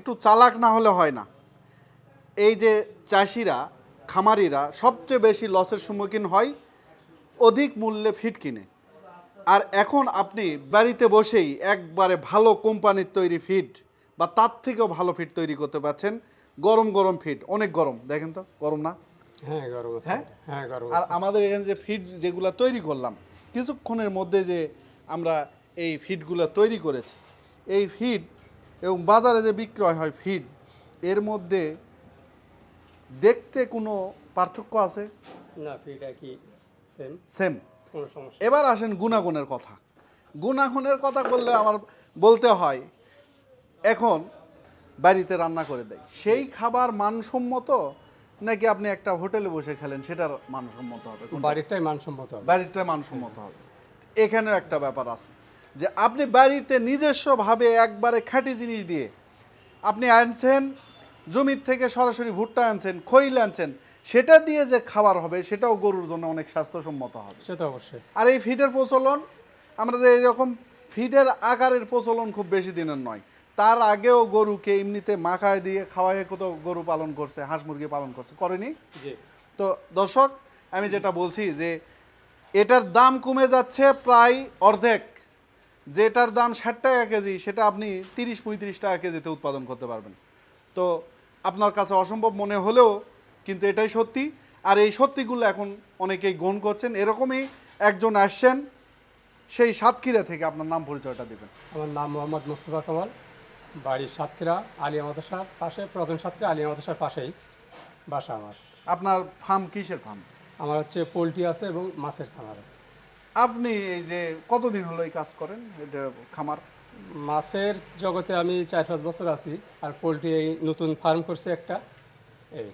একটু চালাক না হলে হয় না। এই যে চাষিরা খামারিরা সবচেয়ে বেশি লসের সম্মুখীন হয় অধিক মূল্যে ফিড কিনে। আর এখন আপনি বাড়িতে বসেই একবারে ভালো কোম্পানির তৈরি ফিড বা তার থেকেও ভালো ফিড তৈরি করতে পারছেন গরম গরম ফিড অনেক গরম। দেখেন তো গরম না? হ্যাঁ গরম হ্যাঁ? হ্যাঁ গরম আর আমাদের এখানে যে ফিড যেগুলো তৈরি করলাম কিছুক্ষণের মধ্যে যে আমরা এই ফিডগুলো তৈরি করেছি এই ফিড এবং বাজারে যে বিক্রয় হয় ফিড এর মধ্যে দেখতে কোনো পার্থক্য আছে? না ফিটা কি সেম সেম কোনো সমস্যা এবার আসেন গুণাগুণের কথা। গুণাগুণের কথা বললে আমার বলতে হয় এখন বাড়িতে রান্না করে দেয়। সেই খাবার মানসম্মত নাকি আপনি একটা হোটেলে বসে খেলেন সেটার মানসম্মত হবে? বাড়িরটাই মানসম্মত হবে। বাড়িটা মানসম্মত হবে। এখানেও একটা ব্যাপার আছে। যে আপনি বাড়িতে নিজস্বভাবে একবারে খাঁটি জিনিস দিয়ে আপনি আনছেন জমির থেকে সরাসরি ভুট্টা আনছেন খৈল আনছেন সেটা দিয়ে যে খাবার হবে সেটাও গরুর জন্য অনেক স্বাস্থ্যসম্মত হবে। সেটা অবশ্যই। আর এই ফিডের প্রচলন আমাদের এরকম ফিডের আকারের প্রচলন খুব বেশি দিনের নয়। তার আগেও গরুকে এমনিতে মাখায় দিয়ে খাওয়ায় কত গরু পালন করছে হাঁস মুরগি পালন করছে করেনি? তো দর্শক আমি যেটা বলছি যে এটার দাম কমে যাচ্ছে প্রায় অর্ধেক। যেটার দাম ষাট টাকা কেজি সেটা আপনি তিরিশ পঁয়ত্রিশ টাকা কেজিতে উৎপাদন করতে পারবেন। তো আপনার কাছে অসম্ভব মনে হলেও কিন্তু এটাই সত্যি। আর এই সত্যিগুলো এখন অনেকেই গ্রহণ করছেন। এরকমই একজন আসছেন সেই সাতক্ষীরা থেকে আপনার নাম পরিচয়টা দেবেন। আমার নাম মোহাম্মদ মুস্তফা কামাল বাড়ি সাতক্ষীরা আলিয়া মাদ্রাসার পাশে প্রধান সাতক্ষীরা আলিয়া মাদ্রাসার পাশেই বাসা আমার। আপনার ফার্ম কিসের ফার্ম আমার হচ্ছে পোলট্রি আছে এবং মাছের খামার আছে। আপনি এই যে কতদিন হলো এই কাজ করেন? এটা খামার? মাছের জগতে আমি চার পাঁচ বছর আছি আর পোলট্রি এই নতুন ফার্ম করছে একটা। এই।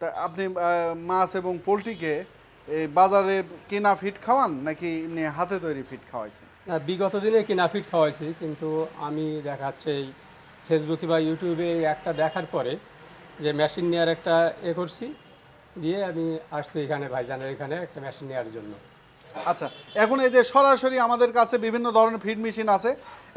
তা আপনি আহ, মাছ এবং পোলট্রিকে এই বাজারে কেনা ফিট খাওয়ান নাকি এমনি হাতে তৈরি ফিট খাওয়াইছেন? না বিগত দিনে কিনা ফিট খাওয়াইছি কিন্তু আমি দেখাচ্ছে এই ফেসবুকে বা ইউটিউবে একটা দেখার পরে যে মেশিন নেওয়ার একটা এ করছি দিয়ে আমি আসছি এখানে ভাইজানের এখানে একটা মেশিন নেওয়ার জন্য। আচ্ছা এখন এই যে সরাসরি আমাদের কাছে বিভিন্ন ধরনের ফিড মেশিন আছে।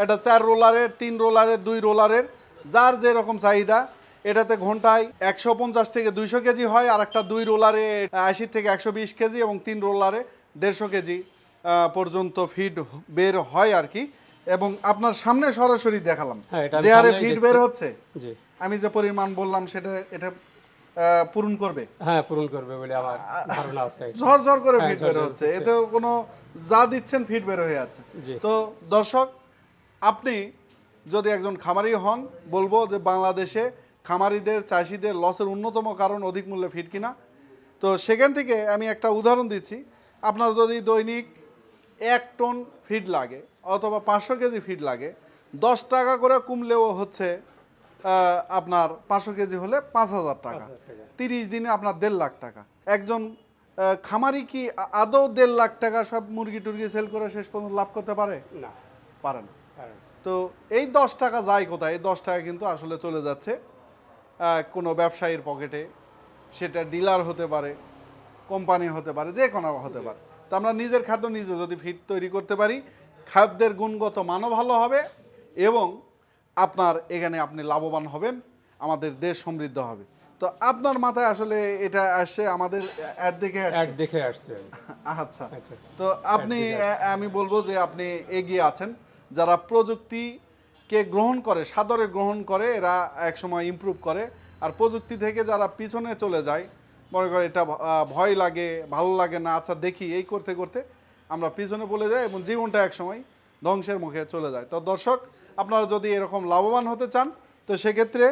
এটা চার রোলারের তিন রোলারের দুই রোলারের যার যেরকম চাহিদা। এটাতে ঘন্টায় একশো পঞ্চাশ থেকে দুইশো কেজি হয় আর একটা দুই রোলারে আশি থেকে একশো বিশ কেজি এবং তিন রোলারে দেড়শো কেজি পর্যন্ত ফিড বের হয় আর কি। এবং আপনার সামনে সরাসরি দেখালাম। হ্যাঁ, যে হারে ফিড বের হচ্ছে। আমি যে পরিমাণ বললাম সেটা এটা পূরণ করবে। হ্যাঁ পূরণ করবে বলে আমার ধারণা আছে ঝর ঝর করে হ্যাঁ, ফিট বের হচ্ছে। এতেও কোনো যা দিচ্ছেন ফিট বের হয়ে যাচ্ছে তো দর্শক আপনি যদি একজন খামারি হন বলব যে বাংলাদেশে খামারিদের চাষিদের লসের অন্যতম কারণ অধিক মূল্যে ফিট কিনা। তো সেখান থেকে আমি একটা উদাহরণ দিচ্ছি। আপনার যদি দৈনিক এক টন ফিড লাগে অথবা পাঁচশো কেজি ফিড লাগে দশ টাকা করে কমলেও হচ্ছে আপনার পাঁচশো কেজি হলে পাঁচ হাজার টাকা। তিরিশ দিনে আপনার দেড় লাখ টাকা। একজন খামারি কি আদৌ দেড় লাখ টাকা সব মুরগি টুরগি সেল করে শেষ পর্যন্ত লাভ করতে পারে? না। পারে না। তো এই দশ টাকা যায় কোথায়? এই দশ টাকা কিন্তু আসলে চলে যাচ্ছে কোনো ব্যবসায়ীর পকেটে। সেটা ডিলার হতে পারে কোম্পানি হতে পারে যে কোনো হতে পারে। তো আমরা নিজের খাদ্য নিজে যদি ফিট তৈরি করতে পারি খাদ্যের গুণগত মানও ভালো হবে এবং আপনার এখানে আপনি লাভবান হবেন আমাদের দেশ সমৃদ্ধ হবে। তো আপনার মাথায় আসলে এটা আসছে আমাদের অ্যাড দেখে এক আসছে দেখে আসছে। আচ্ছা আচ্ছা। তো আপনি আমি বলব যে আপনি এগিয়ে আছেন। যারা প্রযুক্তিকে গ্রহণ করে সাদরে গ্রহণ করে এরা একসময় ইমপ্রুভ করে। আর প্রযুক্তি থেকে যারা পিছনে চলে যায় মনে করে এটা ভয় লাগে ভালো লাগে না আচ্ছা দেখি এই করতে করতে আমরা পিছনে বলে যাই এবং জীবনটা একসময় ধ্বংসের মুখে চলে যায়। তো দর্শক আপনারা যদি এরকম লাভবান হতে চান তো সেক্ষেত্রে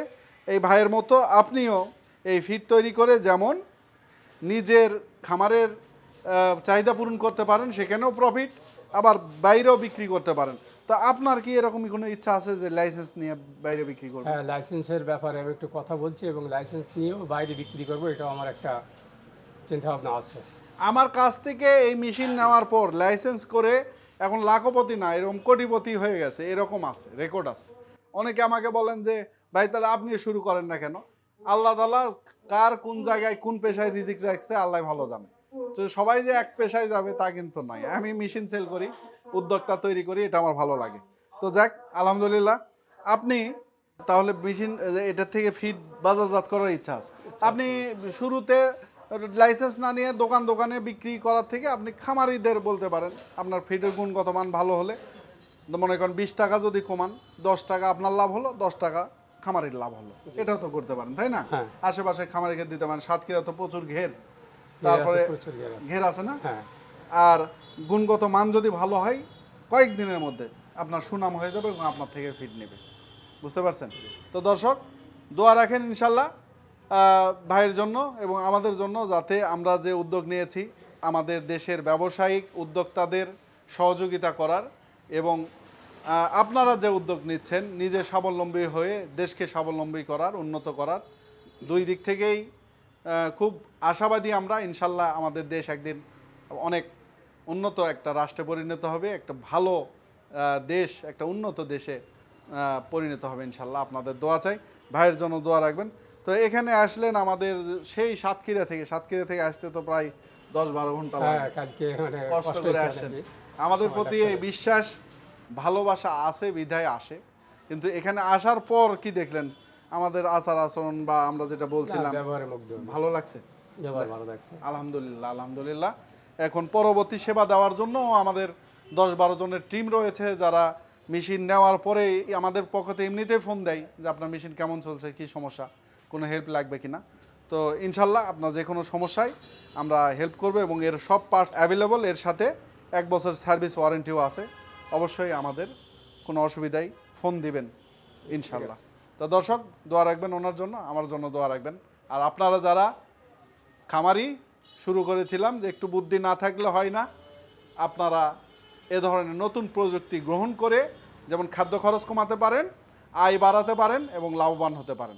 এই ভাইয়ের মতো আপনিও এই ফিট তৈরি করে যেমন নিজের খামারের চাহিদা পূরণ করতে পারেন সেখানেও প্রফিট আবার বাইরেও বিক্রি করতে পারেন। তো আপনার কি এরকমই কোনো ইচ্ছা আছে যে লাইসেন্স নিয়ে বাইরে বিক্রি করবেন? হ্যাঁ লাইসেন্সের ব্যাপারে আমি একটু কথা বলছি এবং লাইসেন্স নিয়েও বাইরে বিক্রি করব এটাও আমার একটা চিন্তা ভাবনা আছে। আমার কাছ থেকে এই মেশিন নেওয়ার পর লাইসেন্স করে এখন লাখপতি না, এরকম কোটিপতি হয়ে গেছে, এরকম আছে রেকর্ড আছে। অনেকে আমাকে বলেন যে, ভাই, তাহলে আপনি শুরু করেন না কেন? আল্লাহ তালা কার কোন জায়গায় কোন পেশায় রিজিক রাখছে, আল্লাহ ভালো জানে। তো সবাই যে এক পেশায় যাবে তা কিন্তু নয়। আমি মেশিন সেল করি, উদ্যোক্তা তৈরি করি, এটা আমার ভালো লাগে। তো যাক, আলহামদুলিল্লাহ, আপনি তাহলে মেশিন এটা থেকে ফিড বাজারজাত করার ইচ্ছা আছে। আপনি শুরুতে লাইসেন্স না নিয়ে দোকান দোকানে বিক্রি করার থেকে আপনি খামারিদের বলতে পারেন আপনার ফিডের গুণগত মান ভালো হলে। মনে করেন বিশ টাকা যদি কমান দশ টাকা আপনার লাভ হলো দশ টাকা খামারির লাভ হলো। এটাও তো করতে পারেন তাই না? হ্যাঁ। আশেপাশে খামারিকে দিতে পারেন সাতক্ষীরা তো প্রচুর ঘের। তারপরে ঘের আছে। না? হ্যাঁ। আর গুণগত মান যদি ভালো হয় কয়েকদিনের মধ্যে আপনার সুনাম হয়ে যাবে এবং আপনার থেকে ফিড নেবে। বুঝতে পারছেন? তো দর্শক দোয়া রাখেন ইনশাল্লাহ। ভাইয়ের জন্য এবং আমাদের জন্য যাতে আমরা যে উদ্যোগ নিয়েছি, আমাদের দেশের ব্যবসায়িক উদ্যোক্তাদের সহযোগিতা করার এবং আপনারা যে উদ্যোগ নিচ্ছেন, নিজে স্বাবলম্বী হয়ে দেশকে স্বাবলম্বী করার, উন্নত করার, দুই দিক থেকেই খুব আশাবাদী আমরা, ইনশাল্লাহ আমাদের দেশ একদিন অনেক উন্নত একটা রাষ্ট্রে পরিণত হবে, একটা ভালো দেশ, একটা উন্নত দেশে পরিণত হবে ইনশাল্লাহ। আপনাদের দোয়া চাই, ভাইয়ের জন্য দোয়া রাখবেন। তো এখানে আসলেন আমাদের সেই সাতক্ষীরা থেকে সাতক্ষীরা থেকে আসতে তো প্রায় দশ বারো ঘণ্টা হ্যাঁ মানে কষ্ট করে আসছেন আমাদের প্রতি এই বিশ্বাস ভালোবাসা আছে বিধায় আসে। কিন্তু এখানে আসার পর কি দেখলেন? আমাদের আচার আচরণ বা আমরা যেটা বলছিলাম ভালো লাগছে? ভালো লাগছে। আলহামদুলিল্লাহ আলহামদুলিল্লাহ। এখন পরবর্তী সেবা দেওয়ার জন্য আমাদের দশ বারো জনের টিম রয়েছে যারা মেশিন নেওয়ার পরে আমাদের পক্ষতে এমনিতেই ফোন দেয় যে আপনার মেশিন কেমন চলছে কি সমস্যা। কোনো হেল্প লাগবে কিনা। তো ইনশাল্লাহ আপনার যে কোনো সমস্যায় আমরা হেল্প করব এবং এর সব পার্টস অ্যাভেলেবল এর সাথে এক বছর সার্ভিস ওয়ারেন্টিও আছে। অবশ্যই আমাদের কোনো অসুবিধায় ফোন দিবেন ইনশাল্লাহ। তো দর্শক দোয়া রাখবেন ওনার জন্য আমার জন্য দোয়া রাখবেন। আর আপনারা যারা খামারি শুরু করেছিলাম যে একটু বুদ্ধি না থাকলে হয় না আপনারা এ ধরনের নতুন প্রযুক্তি গ্রহণ করে যেমন খাদ্য খরচ কমাতে পারেন আয় বাড়াতে পারেন এবং লাভবান হতে পারেন।